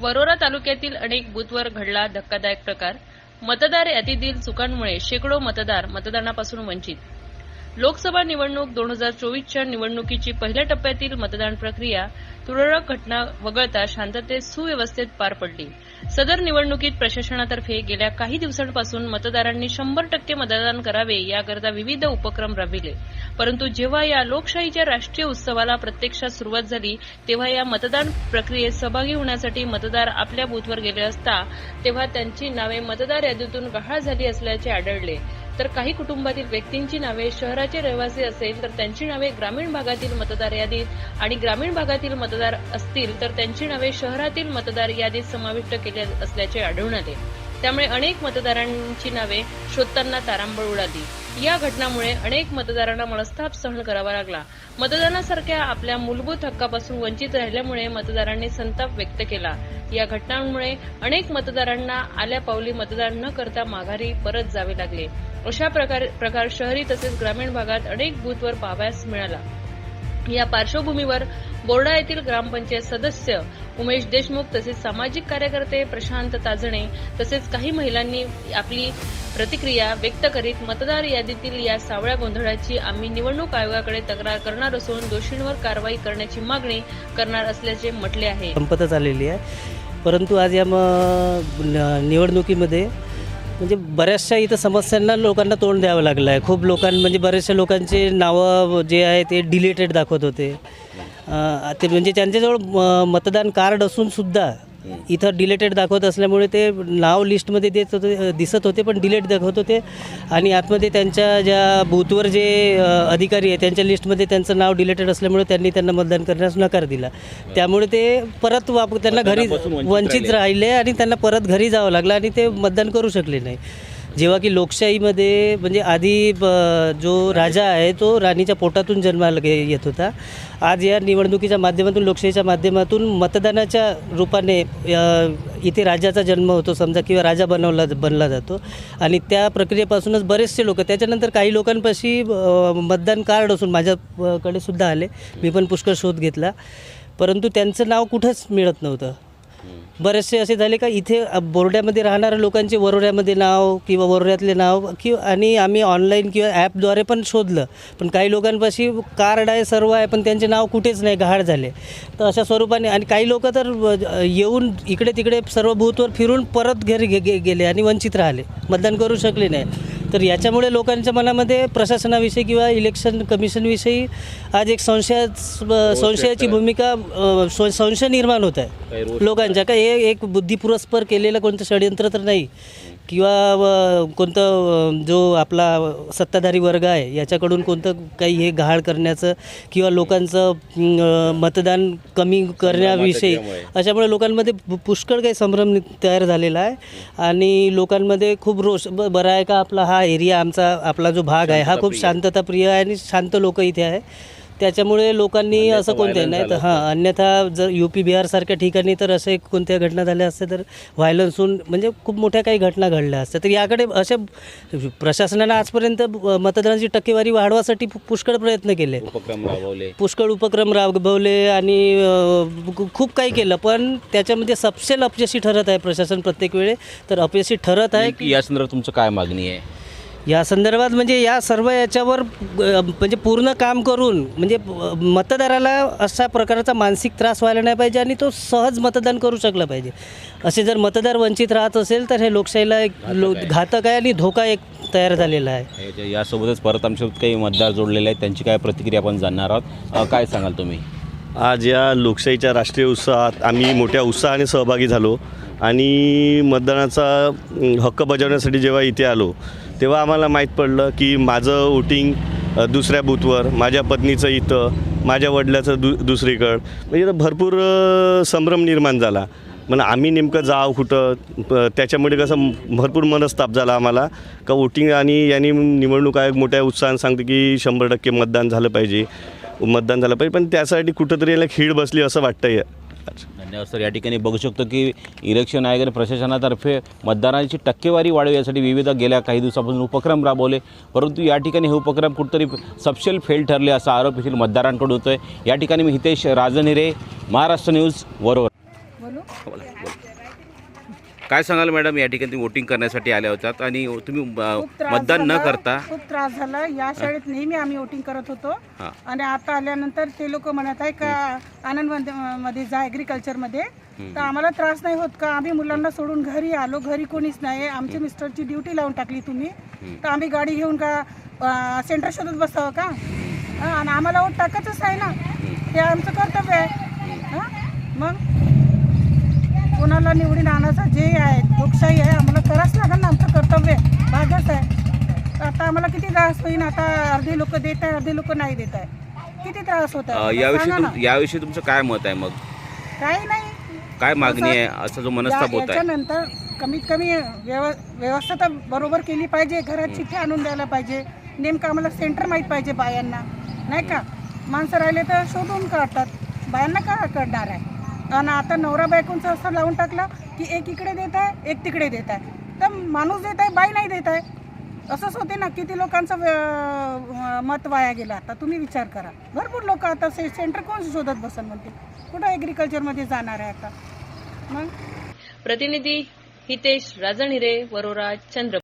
वरोरा तालुक्यातील अनेक बूथवर घडला धक्कादायक प्रकार. मतदार यादीतील चुकांमुळे शेकडो मतदार मतदानापासून वंचित. लोकसभा निवडणूक दोन हजार चोवीसच्या निवडणुकीची पहिल्या टप्प्यातील मतदान प्रक्रिया तुरळक घटना वगळता शांततेत सुव्यवस्थेत पार पडली. सदर निवडणुकीत प्रशासनातर्फे गेल्या काही दिवसांपासून मतदारांनी शंभर टक्के मतदान करावे याकरता विविध उपक्रम राबविले. परंतु जेव्हा या लोकशाहीच्या राष्ट्रीय उत्सवाला प्रत्यक्षात सुरुवात झाली तेव्हा या मतदान प्रक्रियेत सहभागी होण्यासाठी मतदार आपल्या बूथवर गेले असता तेव्हा त्यांची नावे मतदार यादीतून गहाळ झाली असल्याचे आढळले. तर काही कुटुंबातील व्यक्तींची नावे शहराचे रहिवासी असेल तर त्यांची नावे ग्रामीण भागातील मतदार यादीत आणि ग्रामीण भागातील मतदार असतील तर त्यांची नावे शहरातील मतदार यादीत समाविष्ट केली असल्याचे आढळून आले. त्यामुळे अनेक मतदारांची नावे शोधताना तारांबळ उडाली. या घटनामुळे अनेक मतदारांना मनस्ताप सहन करावा लागला. मतदानासारख्या आपल्या मूलभूत हक्कापासून वंचित राहिल्यामुळे मतदारांनी संताप व्यक्त केला. या घटनांमुळे अनेक मतदारांना आल्या पावली मतदान न करता माघारी परत जावे लागले. अशा प्रकार प्रकार शहरी तसेच ग्रामीण भागात अनेक बूथवर पाहावयास मिळाला. या पार्श्वभूमीवर बोर्डा येथील ग्रामपंचायत सदस्य उमेश देशमुख तसेच सामाजिक कार्यकर्ते प्रशांत ताजणे तसेच काही महिलांनी आपली प्रतिक्रिया व्यक्त करीत मतदार यादीतील या सावळ्या गोंधळाची आम्ही निवडणूक आयोगाकडे तक्रार करणार असून दोषींवर कारवाई करण्याची मागणी करणार असल्याचे म्हटले आहे. संपतच आलेली आहे. परंतु आज या न- निवडणुकीमध्ये म्हणजे बऱ्याचशा इथं समस्यांना लोकांना तोंड द्यावं लागलं आहे. खूप लोकां म्हणजे बऱ्याचशा लोकांचे नावं जे आहे ते डिलेटेड दाखवत होते. ते म्हणजे त्यांच्याजवळ म- मतदान कार्ड असूनसुद्धा इथं डिलेटेड दाखवत असल्यामुळे ते नाव लिस्टमध्ये देत होते दिसत होते पण डिलेट दाखवत होते. आणि आतमध्ये त्यांच्या ज्या बूथवर जे अधिकारी आहे त्यांच्या लिस्टमध्ये त्यांचं नाव डिलेटेड असल्यामुळे त्यांनी त्यांना मतदान करण्यास नकार दिला. त्यामुळे ते परत वाप त्यांना घरी वंचित राहिले आणि त्यांना परत घरी जावं लागलं आणि ते मतदान करू शकले नाही. जेव्हा की लोकशाहीमध्ये म्हणजे आधी ब- जो राजा आहे तो राणीच्या पोटातून जन्माला गे- येत होता. आज या निवडणुकीच्या माध्यमातून लोकशाहीच्या माध्यमातून मतदानाच्या रूपाने इथे राजाचा जन्म होतो समजा किंवा राजा बनवला बनला जातो. आणि त्या प्रक्रियेपासूनच बरेचसे लोक त्याच्यानंतर काही लोकांपाशी मतदान कार्ड असून माझ्याकडे सुद्धा आले. मी पण पुष्कळ शोध घेतला. परंतु त्यांचं नाव कुठंच मिळत नव्हतं. बरेचसे असे झाले का इथे बोर्ड्यामध्ये राहणाऱ्या लोकांचे वरोड्यामध्ये नाव किंवा वरोड्यातले नाव कि आणि आम्ही ऑनलाईन किंवा ॲपद्वारे पण शोधलं. पण काही लोकांपाशी कार्ड आहे सर्व आहे पण त्यांचे नाव कुठेच नाही गहाळ झाले. तर अशा स्वरूपाने आणि काही लोक तर येऊन इकडे तिकडे सर्व बूथवर फिरून परत घरी गे गे- गेले आणि वंचित राहिले. मतदान करू शकले नाही. तर याच्यामुळे लोकांच्या मनामध्ये प्रशासनाविषयी किंवा इलेक्शन कमिशनविषयी आज एक संशया संशयाची भूमिका संशय निर्माण होत आहे. लोकांच्या का हे एक बुद्धिपुरस्पर केलेलं कोणतं षडयंत्र तर नाही. किंवा कोणतं जो आपला सत्ताधारी वर्ग आहे याच्याकडून कोणतं काही हे गहाळ करण्याचं किंवा लोकांचं मतदान कमी करण्याविषयी अशामुळे लोकांमध्ये पुष्कळ काही संभ्रम तयार झालेला आहे. आणि लोकांमध्ये खूप रोष ब बरं आहे का आपला हा एरिया आमचा आपला जो भाग आहे हा खूप शांतताप्रिय आहे आणि शांत लोक इथे आहे. त्याच्यामुळे लोकांनी असं कोणते नाही तर हां अन्यथा जर यू पी बिहारसारख्या ठिकाणी तर असे कोणत्या घटना झाल्या असत्या तर व्हायलन्स होऊन म्हणजे खूप मोठ्या काही घटना घडल्या असत्या. तर याकडे अशा प्रशासनानं आजपर्यंत मतदानाची टक्केवारी वाढवासाठी पुष्कळ प्रयत्न केले. उपक्रम राबवले. पुष्कळ उपक्रम राबवले आणि खूप काही केलं. पण त्याच्यामध्ये सपशेल अपयशी ठरत आहे प्रशासन प्रत्येक वेळे. तर अपयशी ठरत आहे नेमकी या संदर्भात तुमचं काय मागणी आहे? या संदर्भात म्हणजे या सर्व याच्यावर म्हणजे पूर्ण काम करून म्हणजे मतदाराला अशा प्रकारचा मानसिक त्रास व्हायला नाही पाहिजे आणि तो सहज मतदान करू शकला पाहिजे. असे जर मतदार वंचित राहत असेल तर हे लोकशाहीला एक लो घातक आहे आणि धोका एक तयार झालेला आहे. यासोबतच परत आमच्यासोबत काही मतदार जोडलेले आहेत त्यांची काय प्रतिक्रिया आपण जाणणार आहोत? काय सांगाल तुम्ही? आज या लोकशाहीच्या राष्ट्रीय उत्सवात आम्ही मोठ्या उत्साहाने सहभागी झालो आणि मतदानाचा हक्क बजावण्यासाठी जेव्हा इथे आलो तेव्हा आम्हाला माहीत पडलं की माझं वोटिंग दुसऱ्या बूथवर माझ्या पत्नीचं इथं माझ्या वडिलाचं दु दुसरीकडं. म्हणजे भरपूर संभ्रम निर्माण झाला. मग आम्ही नेमकं जाव कुठं प- त्याच्यामुळे कसं भरपूर मनस्ताप झाला आम्हाला. का वोटिंग आणि यांनी निवडणूक आयोग मोठ्या उत्साहाने सांगते की शंभर टक्के मतदान झालं पाहिजे. मतदान झालं पाहिजे. पण त्यासाठी कुठंतरी याला खीळ बसली असं वाटतंय. धन्यवाद सर या ठिकाणी बघू शकतो की इलेक्शन आयोगाने प्रशासनातर्फे मतदानाची टक्केवारी वाढवी यासाठी विविध गेल्या काही दिवसापासून उपक्रम राबवले. परंतु या ठिकाणी हे उपक्रम कुठंतरी सपशेल फेल ठरले असा आरोप येथील मतदारांकडून होतोय. या ठिकाणी मी हितेश राजनिरे महाराष्ट्र न्यूज वरोवर. काय सांगाल मॅडम या ठिकाणी वोटिंग करण्यासाठी आल्या होतात आणि तुम्ही त्रास मतदान न झाला, करता खूप त्रास झाला. या शाळेत नेहमी आम्ही वोटिंग करत होतो. हां. आणि आता आल्यानंतर ते लोक म्हणत आहे का आनंद मध्ये- मध्ये जा ऍग्रिकल्चरमध्ये. तर आम्हाला त्रास नाही होत का? आम्ही मुलांना सोडून घरी आलो घरी कोणीच नाही आमच्या मिस्टरची ड्युटी लावून टाकली तुम्ही. तर आम्ही गाडी घेऊन का सेंटर शोधत बसावं का? हां, आणि आम्हाला वोट टाकायचंच आहे ना. ते आमचं कर्तव्य आहे. हां? मग? कोणाला निवडून आणायचं जे आहे लोकशाही आहे आम्हाला करावंच लागेल ना आमचं कर्तव्य आहे. भागच आहे. आता आम्हाला किती त्रास होईल आता अर्धे लोक देत आहे अर्धे लोक नाही देत आहे. किती त्रास होत अ, आहे याविषयी सांगा तुम- याविषयी तुमचं काय मत आहे मग? ना. काही नाही. काय मागणी आहे? असा जो मनस्ताप या- होत आहे. याच्यानंतर कमीत कमी व्यव व्यवस्था तर बरोबर केली पाहिजे. घरात चिठ्ठी आणून द्यायला पाहिजे. नेमकं आम्हाला सेंटर माहीत पाहिजे बायांना. नाही का? माणसं राहिले तर शोधून काढतात. बायांना का कळणार आहे? आणि आता नवरा बायकोंचं असं लावून टाकलं की एक इकडे देत आहे एक तिकडे देत आहे. तर माणूस देत आहे बाई नाही देत आहे. असंच होते ना किती लोकांचं मत वाया गेलं. आता तुम्ही विचार करा. भरपूर लोक आता से सेंटर कोण शोधत बसन म्हणते? कुठं ॲग्रिकल्चरमध्ये जाणार आहे आता? मग? प्रतिनिधी हितेश राजणिरे वरोरा चंद्र